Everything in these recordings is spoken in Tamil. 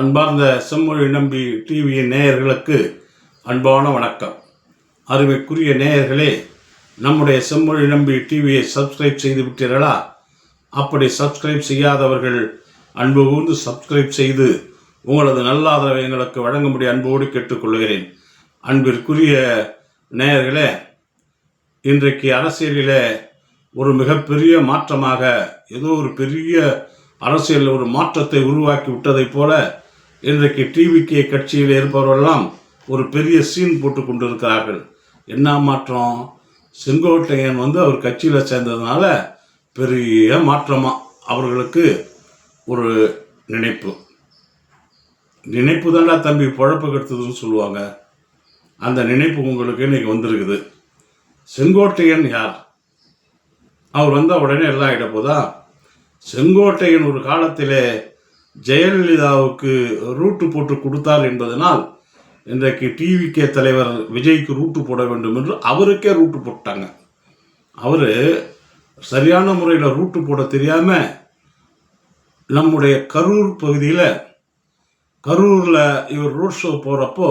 அன்பார்ந்த செம்மொழி நம்பி டிவியின் நேயர்களுக்கு அன்பான வணக்கம். அருமைக்குரிய நேயர்களே நம்முடைய செம்மொழி நம்பி டிவியை சப்ஸ்கிரைப் செய்து விட்டீர்களா? அப்படி சப்ஸ்கிரைப் செய்யாதவர்கள் அன்பு கூர்ந்து சப்ஸ்கிரைப் செய்து உங்களது நல்லாதரவை எங்களுக்கு வழங்கும்படி அன்போடு கேட்டுக்கொள்கிறேன். அன்பிற்குரிய நேயர்களே இன்றைக்கு அரசியலில் ஒரு மிகப்பெரிய மாற்றமாக ஏதோ ஒரு பெரிய அரசியல் ஒரு மாற்றத்தை உருவாக்கி விட்டதைப் போல இன்றைக்கு டிவிகே கட்சியில் இருப்பவரெல்லாம் ஒரு பெரிய சீன் போட்டு கொண்டிருக்கிறார்கள். என்ன மாற்றம்? செங்கோட்டையன் வந்து அவர் கட்சியில் சேர்ந்ததுனால பெரிய மாற்றமாக அவர்களுக்கு ஒரு நினைப்பு. நினைப்பு தாண்டா தம்பி குழப்ப கெடுத்ததுன்னு சொல்லுவாங்க. அந்த நினைப்பு உங்களுக்கு இன்னைக்கு வந்திருக்குது. செங்கோட்டையன் யார்? அவர் வந்த உடனே எல்லாம் ஆகிட போதா? செங்கோட்டையன் ஒரு காலத்திலே ஜெயலலிதாவுக்கு ரூட்டு போட்டு கொடுத்தார் என்பதனால் இன்றைக்கு டிவிகே தலைவர் விஜய்க்கு ரூட்டு போட வேண்டும் என்று அவருக்கே ரூட்டு போட்டாங்க. அவர் சரியான முறையில் ரூட்டு போட தெரியாமல் நம்முடைய கரூர் பகுதியில் கரூரில் இவர் ரோட் ஷோ போகிறப்போ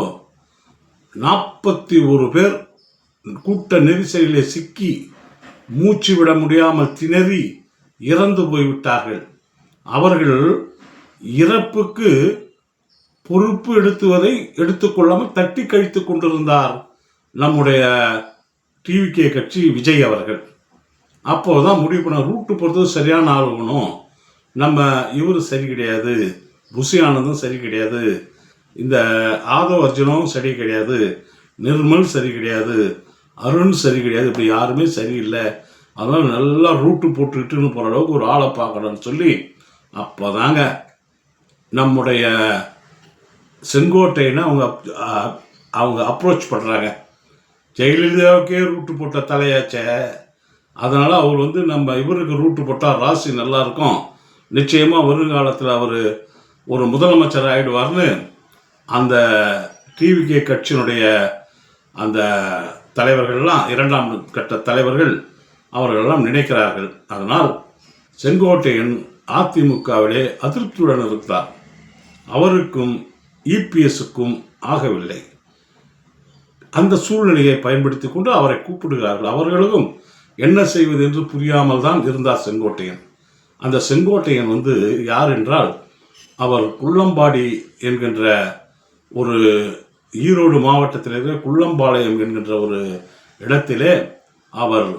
நாற்பத்தி ஒரு பேர் கூட்ட நெரிசலிலே சிக்கி மூச்சு விட முடியாமல் திணறி இறந்து போய்விட்டார்கள். அவர்கள் இறப்புக்கு பொறுப்பு எடுத்துவதை எடுத்துக்கொள்ளாமல் தட்டி கழித்து கொண்டிருந்தார் நம்முடைய டிவிகே கட்சி விஜய் அவர்கள். அப்போதான் முடிவு பண்ண ரூட்டு போகிறது சரியான ஆளுகணும் நம்ம இவர் சரி கிடையாது புசி ஆனந்தும் சரி கிடையாது இந்த ஆதவ் அர்ஜுனும் சரி கிடையாது நிர்மல் சரி கிடையாது அருண் சரி கிடையாது இப்படி யாருமே சரியில்லை அதனால் நல்லா ரூட்டு போட்டுக்கிட்டுன்னு போகிற அளவுக்கு ஒரு ஆளை பார்க்கணும்னு சொல்லி அப்போதாங்க நம்முடைய செங்கோட்டையனை அவங்க அப்- அவங்க அப்ரோச் பண்ணுறாங்க ஜெயலலிதாவுக்கே ரூட்டு போட்ட தலையாச்சே. அதனால் அவர் வந்து நம்ம இவருக்கு ரூட்டு போட்டால் ராசி நல்லாயிருக்கும் நிச்சயமாக வருங்காலத்தில் அவர் ஒரு முதலமைச்சர் ஆகிடுவார்னு அந்த டிவிகே கட்சியினுடைய அந்த தலைவர்கள்லாம் இரண்டாம் கட்ட தலைவர்கள் அவர்களெல்லாம் நினைக்கிறார்கள். அதனால் செங்கோட்டையன் அதிமுகவிலே அதிருப்தியுடன் இருந்தார். அவருக்கும் இபிஎஸ்க்கும் ஆகவில்லை. அந்த சூழ்நிலையை பயன்படுத்தி கொண்டு அவரை கூப்பிடுகிறார்கள். அவர்களுக்கும் என்ன செய்வது என்று புரியாமல் தான் இருந்தார் செங்கோட்டையன். அந்த செங்கோட்டையன் வந்து யார் என்றால் அவர் குள்ளம்பாடி என்கின்ற ஒரு ஈரோடு மாவட்டத்தில் இருக்கிற குள்ளம்பாளையம் என்கின்ற ஒரு இடத்திலே அவர்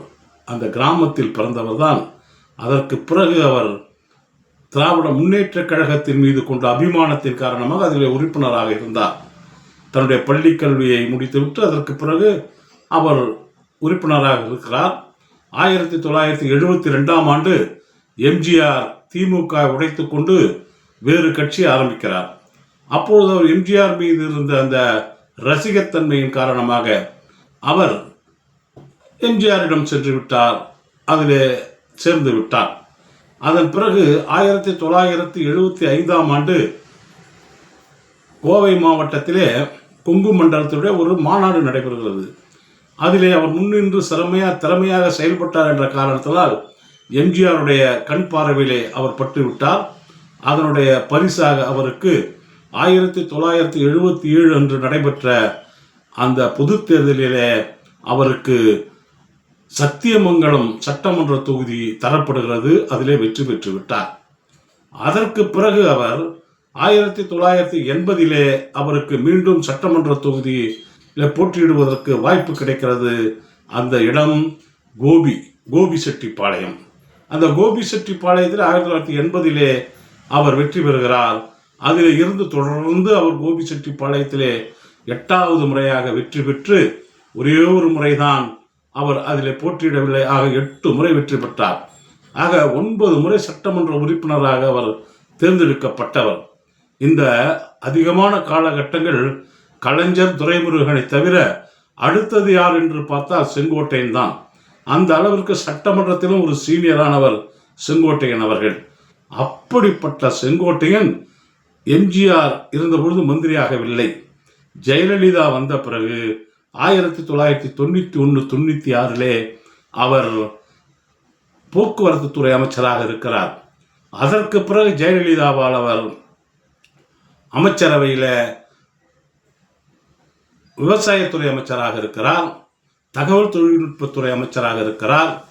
அந்த கிராமத்தில் பிறந்தவர் தான் அதற்கு பிறகு அவர் திராவிட முன்னேற்ற கழகத்தின் மீது கொண்ட அபிமானத்தின் காரணமாக அதில் உறுப்பினராக இருந்தார். தன்னுடைய பள்ளி கல்வியை முடித்துவிட்டு அதற்கு பிறகு அவர் உறுப்பினராக இருக்கிறார். ஆயிரத்தி தொள்ளாயிரத்தி எழுபத்தி ரெண்டாம் ஆண்டு எம்ஜிஆர் திமுக உடைத்து கொண்டு வேறு கட்சி ஆரம்பிக்கிறார். அப்பொழுது அவர் எம்ஜிஆர் மீது இருந்த அந்த ரசிகத்தன்மையின் காரணமாக அவர் எம்ஜிஆரிடம் சென்று விட்டார். அதிலே சேர்ந்து விட்டார். அதன் பிறகு ஆயிரத்தி தொள்ளாயிரத்தி எழுபத்தி ஐந்தாம் ஆண்டு கோவை மாவட்டத்திலே கொங்கு மண்டலத்துடைய ஒரு மாநாடு நடைபெறுகிறது. அதிலே அவர் முன்னின்று சிறமையாக திறமையாக செயல்பட்டார் என்ற காரணத்தினால் எம்ஜிஆருடைய கண் பார்வையிலே அவர் பட்டுவிட்டார். அதனுடைய பரிசாக அவருக்கு ஆயிரத்தி தொள்ளாயிரத்தி எழுபத்தி ஏழு அன்று நடைபெற்ற அந்த பொதுத் தேர்தலிலே அவருக்கு சத்தியமங்கலம் சட்டமன்ற தொகுதி தரப்படுகிறது அதிலே வெற்றி பெற்று விட்டார் அதற்கு பிறகு அவர் ஆயிரத்தி தொள்ளாயிரத்தி எண்பதிலே அவருக்கு மீண்டும் சட்டமன்ற தொகுதியில் போட்டியிடுவதற்கு வாய்ப்பு கிடைக்கிறது. அந்த இடம் கோபி கோபி செட்டிப்பாளையம் அந்த கோபி செட்டிப்பாளையத்தில் ஆயிரத்தி தொள்ளாயிரத்தி எண்பதிலே அவர் வெற்றி பெறுகிறார். அதில் இருந்து தொடர்ந்து அவர் கோபி செட்டிப்பாளையத்திலே எட்டாவது முறையாக வெற்றி பெற்று ஒரே ஒரு முறைதான் அவர் அதில் போட்டியிடவில்லை. ஆக எட்டு முறை வெற்றி பெற்றார். ஆக ஒன்பது முறை சட்டமன்ற உறுப்பினராக அவர் தேர்ந்தெடுக்கப்பட்டவர். இந்த அதிகமான காலகட்டங்கள் கலைஞர் துரைமுருகனை தவிர அடுத்தது யார் என்று பார்த்தால் செங்கோட்டையன் தான். அந்த அளவிற்கு சட்டமன்றத்திலும் ஒரு சீனியரானவர் செங்கோட்டையன் அவர்கள். அப்படிப்பட்ட செங்கோட்டையன் எம்ஜிஆர் இருந்தபொழுது மந்திரியாகவில்லை. ஜெயலலிதா வந்த பிறகு ஆயிரத்தி தொள்ளாயிரத்தி தொண்ணூற்றி ஒன்று தொண்ணூற்றி ஆறிலே அவர் போக்குவரத்து துறை அமைச்சராக இருக்கிறார். அதற்கு பிறகு ஜெயலலிதாவால் அவர் அமைச்சரவையில் விவசாயத்துறை அமைச்சராக இருக்கிறார் தகவல் தொழில்நுட்பத்துறை அமைச்சராக இருக்கிறார்.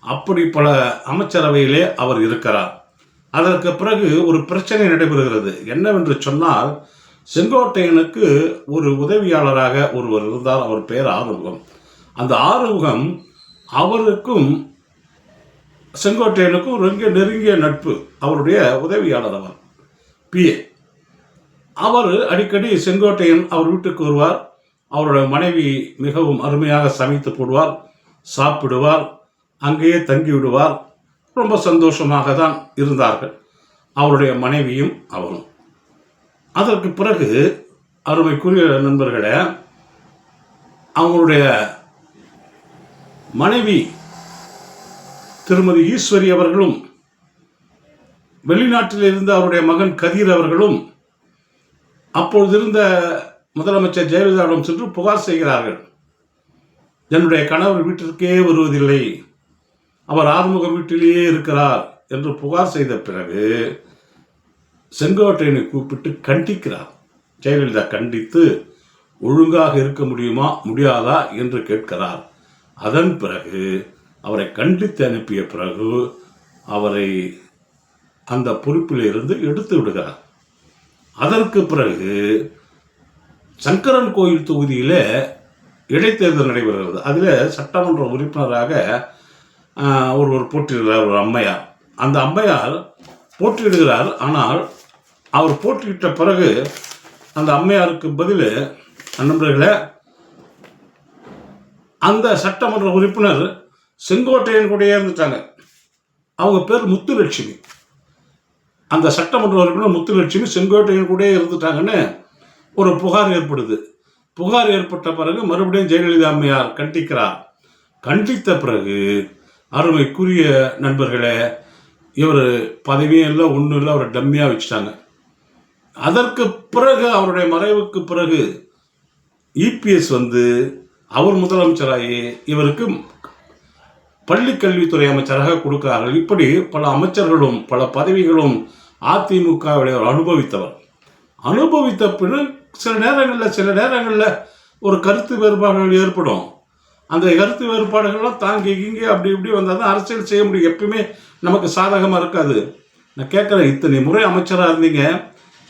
அப்படி பல அமைச்சரவையிலே அவர் இருக்கிறார். அதற்கு பிறகு ஒரு பிரச்சனை நடைபெறுகிறது. என்னவென்று சொன்னால் செங்கோட்டையனுக்கு ஒரு உதவியாளராக ஒருவர் இருந்தார் அவர் பெயர் ஆறுமுகம். அந்த ஆறுமுகம் அவருக்கும் செங்கோட்டையனுக்கும் ரொம்ப நெருங்கிய நட்பு. அவருடைய உதவியாளர் அவர் பிஏ அவர் அடிக்கடி செங்கோட்டையன் அவர் வீட்டுக்கு வருவார். அவருடைய மனைவி மிகவும் அருமையாக சமைத்து போடுவார் சாப்பிடுவார் அங்கேயே தங்கி விடுவார். ரொம்ப சந்தோஷமாக தான் இருந்தார்கள். அவருடைய மனைவியும் அவரும். அதற்கு பிறகு அருமைக்குரிய நண்பர்களே அவங்களுடைய மனைவி திருமதி ஈஸ்வரி அவர்களும் வெளிநாட்டில் இருந்த அவருடைய மகன் கதீர் அவர்களும் அப்பொழுது இருந்த முதலமைச்சர் ஜெயலலிதாவிடம் சென்று புகார் செய்கிறார்கள். என்னுடைய கணவர் வீட்டிற்கே வருவதில்லை. அவர் ஆறுமுக வீட்டிலேயே இருக்கிறார் என்று புகார் செய்த பிறகு செங்கோட்டையனை கூப்பிட்டு கண்டிக்கிறார். ஜெயலலிதா கண்டித்து ஒழுங்காக இருக்க முடியுமா முடியாதா? என்று கேட்கிறார். அதன் பிறகு அவரை கண்டித்து அனுப்பிய பிறகு அவரை அந்த பொறுப்பிலிருந்து எடுத்து விடுகிறார். அதற்கு பிறகு சங்கரன் கோயில் தொகுதியில் இடைத்தேர்தல் நடைபெறுகிறது. அதில் சட்டமன்ற உறுப்பினராக ஒருவர் போட்டியிடுகிறார் ஒரு அம்மையார். அந்த அம்மையார் போட்டியிடுகிறார் ஆனால் அவர் போட்டுக்கிட்ட பிறகு அந்த அம்மையாருக்கு பதில் நண்பர்களே அந்த சட்டமன்ற உறுப்பினர் செங்கோட்டையன் கூடயே இருந்துட்டாங்க அவங்க பேர் முத்துலட்சுமி. அந்த சட்டமன்ற உறுப்பினர் முத்துலட்சுமி செங்கோட்டையன் கூடயே இருந்துட்டாங்கன்னு ஒரு புகார் ஏற்படுது. புகார் ஏற்பட்ட பிறகு மறுபடியும் ஜெயலலிதா அம்மையார் கண்டிக்கிறார். கண்டித்த பிறகு அருமைக்குரிய நண்பர்களே இவர் பதவியும் இல்லை ஒன்றும் இல்லை அவரை டம்மியாக வச்சுட்டாங்க. அதற்கு பிறகு அவருடைய மறைவுக்கு பிறகு இபிஎஸ் வந்து அவர் முதலமைச்சராகி இவருக்கு பள்ளி கல்வித்துறை அமைச்சராக கொடுக்கிறார்கள். இப்படி பல அமைச்சர்களும் பல பதவிகளும் அதிமுகவுடைய அனுபவித்தவர். அனுபவித்த பிறகு சில நேரங்களில் சில நேரங்களில் ஒரு கருத்து வேறுபாடுகள் ஏற்படும். அந்த கருத்து வேறுபாடுகள்லாம் தாங்கி இங்கே அப்படி இப்படி வந்தால் தான் அரசியல் செய்ய முடியும். எப்பயுமே நமக்கு சாதகமாக இருக்காது. நான் கேட்குறேன் இத்தனை முறை அமைச்சராக இருந்தீங்க.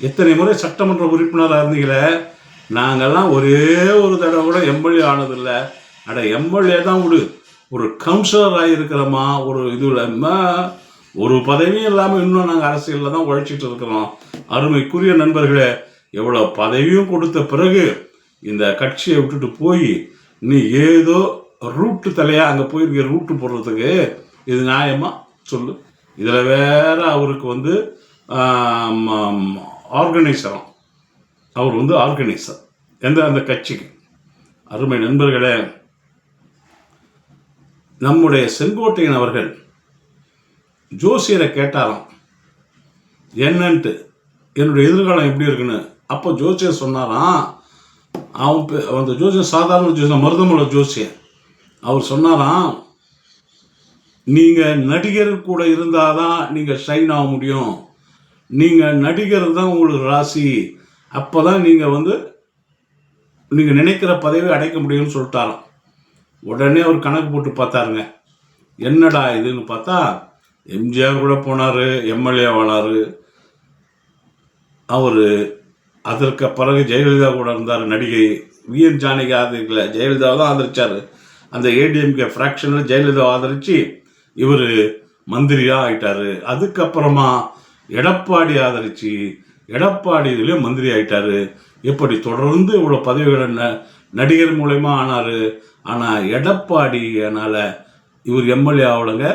எத்தனை முறை சட்டமன்ற உறுப்பினராக இருந்தீங்களே? நாங்கள்லாம் ஒரே ஒரு தடவை கூட எம்எல்ஏ ஆனதில்லை. அட எம்எல்ஏ தான் விடு. ஒரு கவுன்சிலராக இருக்கிறோமா ஒரு இதில் ஒரு பதவியும் இல்லாமல் இன்னும் நாங்கள் அரசியலில் தான் உழைச்சிட்டு இருக்கிறோம். அருமைக்குரிய நண்பர்களே எவ்வளோ பதவியும் கொடுத்த பிறகு இந்த கட்சியை விட்டுட்டு போய் நீ ஏதோ ரூட்டு தலையா அங்கே போயிருக்க ரூட்டு போடுறதுக்கு இது நியாயமா? சொல்லு. இதில் வேற அவருக்கு வந்து ஆர்கனைசரம் அவர் வந்து ஆர்கனைசர். எந்த அந்த கட்சிக்கு? அருமை நண்பர்களே நம்முடைய செங்கோட்டையன் அவர்கள் ஜோசியரை கேட்டாராம் என்னன்ட்டு? என்னுடைய எதிர்காலம் எப்படி இருக்குன்னு? அப்போ ஜோசியர் சொன்னாராம் அவன் அந்த ஜோசியர் சாதாரண ஜோசியர் மருதமலை ஜோசியர். அவர் சொன்னாராம் நீங்கள் நடிகர் கூட இருந்தால் தான் நீங்கள் ஷைன் ஆக முடியும். நீங்கள் நடிகர் தான் உங்களுக்கு ராசி. அப்போ தான் நீங்கள் வந்து நீங்கள் நினைக்கிற பதவி அடைக்க முடியும்னு சொல்லிட்டாராம். உடனே அவர் கணக்கு போட்டு பார்த்தாருங்க. என்னடா இதுன்னு பார்த்தா எம்ஜிஆர் கூட போனார் எம்எல்ஏ ஆனார் அவர் அதற்கு பிறகு ஜெயலலிதா கூட இருந்தார் நடிகை. விஎன் ஜானகி ஆதரிக்கல. ஜெயலலிதா தான் ஆதரித்தார் அந்த ஏடிஎம்கே ஃப்ராக்ஷனில் ஜெயலலிதா ஆதரித்து இவர் மந்திரியாக ஆகிட்டார் அதுக்கப்புறமா எடப்பாடி ஆதரிச்சு எடப்பாடி இதுலேயும் மந்திரி ஆயிட்டாரு. இப்படி தொடர்ந்து இவ்வளோ பதவிகளை ந- நடிகர் மூலயமா ஆனார். ஆனால் எடப்பாடினால இவர் எம்எல்ஏ ஆகலைங்க.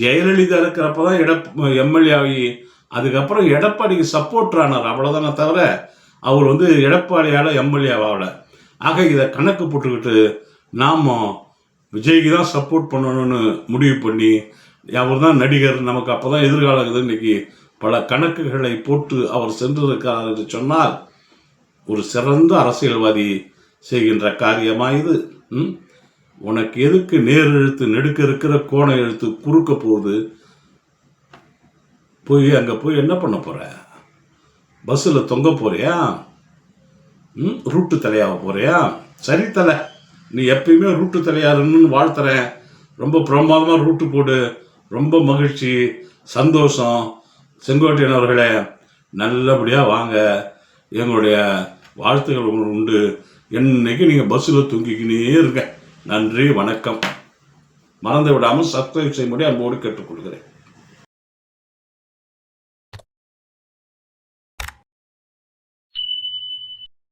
ஜெயலலிதா இருக்கிறப்ப தான் எடப் எம்எல்ஏ ஆகி அதுக்கப்புறம் எடப்பாடிக்கு சப்போர்ட் ஆனார். அவ்வளோதானே தவிர அவர் வந்து எடப்பாடியால் எம்எல்ஏ ஆகலை. ஆக இதை கணக்கு போட்டுக்கிட்டு நாம் விஜய்க்கு தான் சப்போர்ட் பண்ணணும்னு முடிவு பண்ணி அவர் தான் நடிகர். நமக்கு அப்போ தான் எதிர்காலம் இருக்குது. இன்னைக்கு பல கணக்குகளை போட்டு அவர் சென்றிருக்கிறார் என்று சொன்னால் ஒரு சிறந்த அரசியல்வாதி செய்கின்ற காரியமா இது? ம்? உனக்கு எதுக்கு நேர் எழுத்து நெடுக்க இருக்கிற கோண எழுத்து குறுக்க போகுது? போய் அங்கே போய் என்ன பண்ண போற? பஸ்ஸில் தொங்க போறியா? ம்? ரூட்டு தலையாக போறியா? சரி தலை நீ எப்பயுமே ரூட்டு தலையாருன்னு வாழ்த்துறேன். ரொம்ப பிரமாதமாக ரூட்டு போடு. ரொம்ப மகிழ்ச்சி சந்தோஷம். செங்கோட்டையன் அவர்களே நல்லபடியாக வாங்க. எங்களுடைய வாழ்த்துக்கள் உங்களுக்கு உண்டு. என்னைக்கு நீங்கள் பஸ்ஸில் தூங்கிக்கினே இருங்க. நன்றி வணக்கம். மறந்து விடாமல் சப்ஸ்கிரைப் செய்யும்படி அன்போடு கேட்டுக்கொள்கிறேன்.